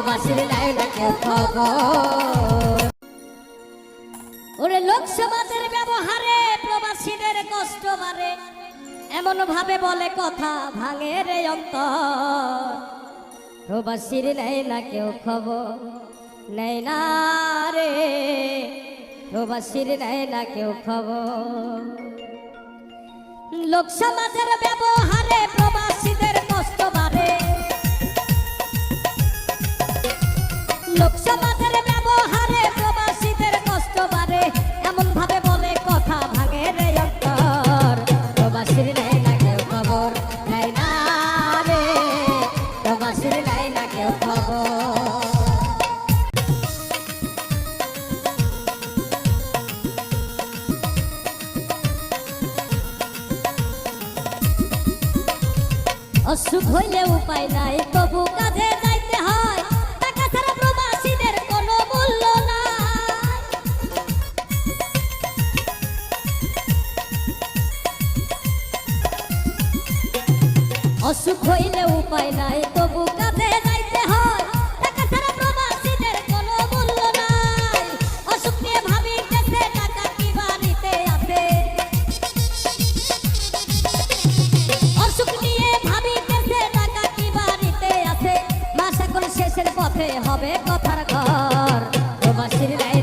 প্রবাসীর নেয় না কেউ খবর ওরে লোক সমাজের ব্যবহারে প্রবাসীদের কষ্ট বাড়ে। এমন ভাবে বলে কথা ভাঙে রে অন্তর। প্রবাসীর নেয় না কেউ খবর না রে। প্রবাসীর না কেউ খবর। ব্যবহারে অসুখ হইলে উপায় নাই, তবু কাজে যাইতে হয়। টাকা ছাড়া প্রবাসীদের মূল্য অসুখ হইলে উপায় নাই, তবু হবে কথার ঘর। প্রবাসীর নেয়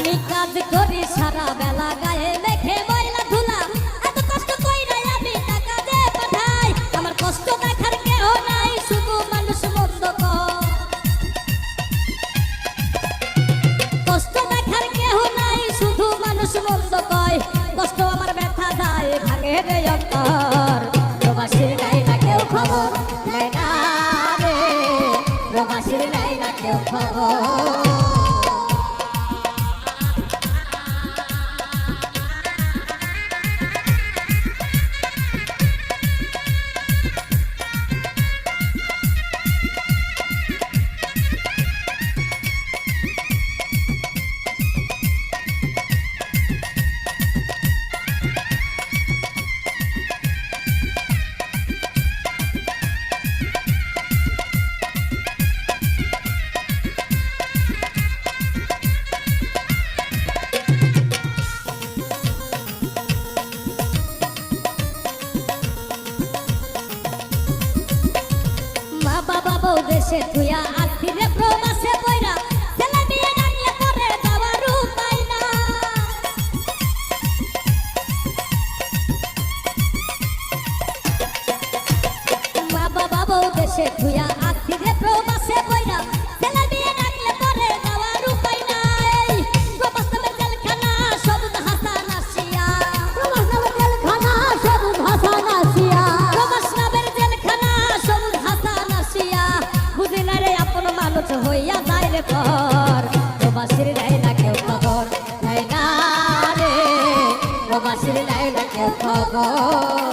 আমি কাজ করি সারা বেলা গায়ে মেখে ময়লা ধুলা। এত কষ্ট কইরা আমি টাকা যে পাঠাই। আমার কষ্ট দেখার কেউ নাই, শুধু মানুষ মন্দ কষ্ট দেখার কেহ নাই, শুধু মানুষ মন্দ কয়। কষ্ট আমার ব্যথা যায় ভাঙে রে অন্তর। প্রবাসীর নাই না কেউ খবর নেয় না রে। প্রবাসীর নাই না কেউ খবর। দেশে থুয়া কেউ